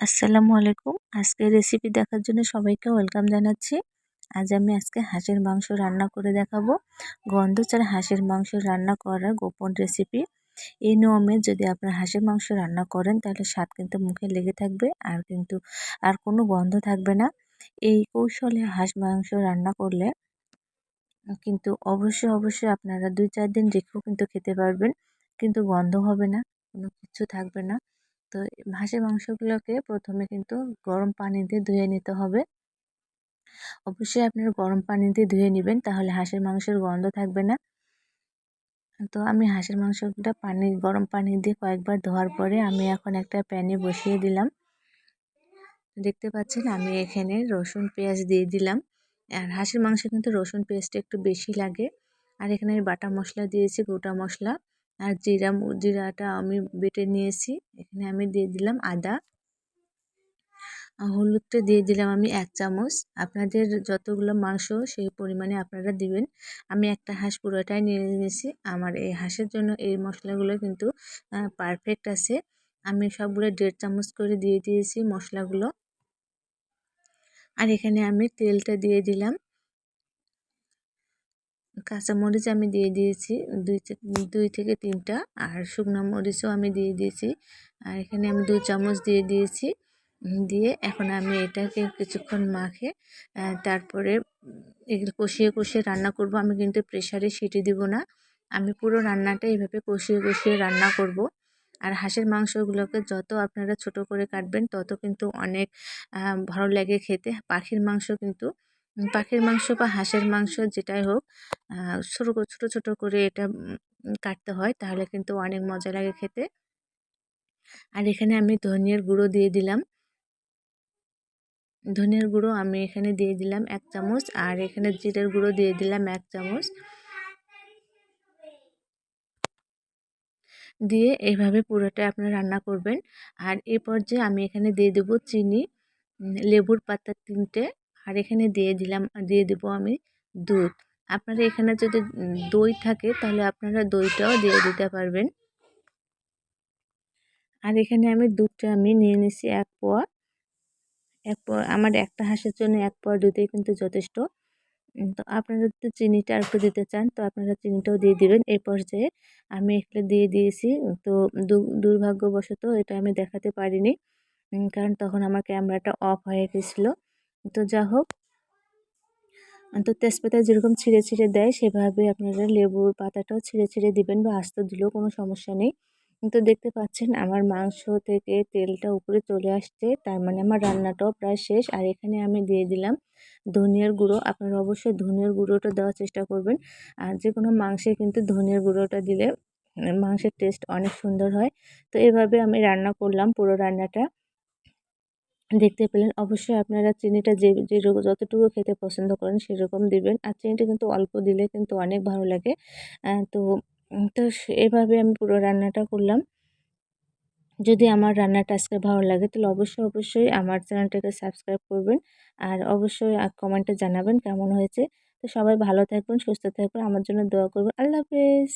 আসসালামু আলাইকুম। আজকে রেসিপি দেখার জন্য সবাইকে ওয়েলকাম জানাচ্ছি। আজ আমি আজকে হাঁসের মাংস রান্না করে দেখাবো। গন্ধ ছাড়া হাঁসের মাংস রান্না করার গোপন রেসিপি এই নিয়মে যদি আপনার হাঁসের মাংস রান্না করেন, তাহলে স্বাদ কিন্তু মুখে লেগে থাকবে, আর কিন্তু আর কোনো গন্ধ থাকবে না। এই কৌশলে হাঁস মাংস রান্না করলে কিন্তু অবশ্যই অবশ্যই আপনারা দুই চার দিন রেখেও কিন্তু খেতে পারবেন। কিন্তু গন্ধ হবে না, কোনো কিছু থাকবে না। তো হাঁসের মাংসগুলোকে প্রথমে কিন্তু গরম পানি দিয়ে ধুয়ে নিতে হবে। অবশ্যই আপনারা গরম পানি দিয়ে ধুয়ে নেবেন, তাহলে হাঁসের মাংসের গন্ধ থাকবে না। তো আমি হাঁসের মাংসটা পানি, গরম পানি দিয়ে কয়েকবার ধোয়ার পরে আমি এখন একটা প্যানে বসিয়ে দিলাম। দেখতে পাচ্ছেন আমি এখানে রসুন পেঁয়াজ দিয়ে দিলাম। আর হাঁসের মাংসে কিন্তু রসুন পেঁয়াজটা একটু বেশি লাগে। আর এখানে বাটা মশলা দিয়েছি, গোটা মশলা। আর জিরা জিরাটা আমি বেটে নিয়েছি। এখানে আমি দিয়ে দিলাম আদা। হলুদটা দিয়ে দিলাম আমি এক চামচ। আপনাদের যতগুলো মাংস সেই পরিমাণে আপনারা দিবেন। আমি একটা হাঁস পুরোটাই নিয়ে নিয়েছি। আমার এই হাঁসের জন্য এই মশলাগুলো কিন্তু পারফেক্ট আছে। আমি সবগুলো দেড় চামচ করে দিয়ে দিয়েছি মশলাগুলো। আর এখানে আমি তেলটা দিয়ে দিলাম। কাঁচামরিচ আমি দিয়ে দিয়েছি, দুই দুই থেকে তিনটা। আর শুকনো মরিচও আমি দিয়ে দিয়েছি। আর এখানে আমি দুই চামচ দিয়ে দিয়েছি। দিয়ে এখন আমি এটাকে কিছুক্ষণ মাখে তারপরে এগুলো কষিয়ে কষিয়ে রান্না করব। আমি কিন্তু প্রেশারে সিটি দিব না। আমি পুরো রান্নাটা এইভাবে কষিয়ে কষিয়ে রান্না করব। আর হাঁসের মাংসগুলোকে যত আপনারা ছোট করে কাটবেন, তত কিন্তু অনেক ভালো লাগে খেতে। পাখির মাংস কিন্তু পাখির মাংস বা হাঁসের মাংস যেটাই হোক ছোটো ছোটো ছোটো করে এটা কাটতে হয়, তাহলে কিন্তু অনেক মজা লাগে খেতে। আর এখানে আমি ধনিয়ার গুঁড়ো দিয়ে দিলাম। ধনিয়ার গুঁড়ো আমি এখানে দিয়ে দিলাম এক চামচ, আর এখানে জিরের গুঁড়ো দিয়ে দিলাম এক চামচ। দিয়ে এইভাবে পুরোটা আপনারা রান্না করবেন। আর এ পর্যায়ে আমি এখানে দিয়ে দেবো চিনি লেবুর পাতা তিনটে। আর এখানে দিয়ে দিলাম, দিয়ে দেবো আমি দুধ। আপনারা এখানে যদি দই থাকে, তাহলে আপনারা দইটাও দিয়ে দিতে পারবেন। আর এখানে আমি দুধটা আমি নিয়ে নিছি এক পোয়া। এক পোয়া, আমার একটা হাঁসের জন্য এক পোয়া দুধেই কিন্তু যথেষ্ট। তো আপনারা যদি চিনিটা আর একটু দিতে চান, তো আপনারা চিনিটাও দিয়ে দিবেন। এই পর্যায়ে আমি এখানে দিয়ে দিয়েছি। তো দুর্ভাগ্যবশত এটা আমি দেখাতে পারিনি। কারণ তখন আমার ক্যামেরাটা অফ হয়ে গেছিল। তো যা হোক তো তেজপাতা যেরকম ছিঁড়ে ছিঁড়ে দেয়, সেভাবে আপনারা লেবুর পাতাটাও ছিঁড়ে ছিঁড়ে দিবেন বা আস্ত দিলেও কোনো সমস্যা নেই। তো দেখতে পাচ্ছেন আমার মাংস থেকে তেলটা উপরে চলে আসছে, তার মানে আমার রান্নাটাও প্রায় শেষ। আর এখানে আমি দিয়ে দিলাম ধনিয়ার গুঁড়ো। আপনারা অবশ্যই ধনিয়ার গুঁড়োটা দেওয়ার চেষ্টা করবেন। আর যে কোনো মাংসে কিন্তু ধনিয়ার গুঁড়োটা দিলে মাংসের টেস্ট অনেক সুন্দর হয়। তো এভাবে আমি রান্না করলাম পুরো রান্নাটা। দেখতে পেলেন, অবশ্যই আপনারা চিনিটা যে যে যতটুকু খেতে পছন্দ করেন সেরকম দিবেন। আর চিনিটা কিন্তু অল্প দিলে কিন্তু অনেক ভালো লাগে। তো তো এভাবে আমি পুরো রান্নাটা করলাম। যদি আমার রান্নাটা আজকে ভালো লাগে, তাহলে অবশ্যই অবশ্যই আমার চ্যানেলটাকে সাবস্ক্রাইব করবেন। আর অবশ্যই কমেন্টে জানাবেন কেমন হয়েছে। তো সবাই ভালো থাকবেন, সুস্থ থাকবেন, আমার জন্য দোয়া করবেন। আল্লাহ হাফেজ।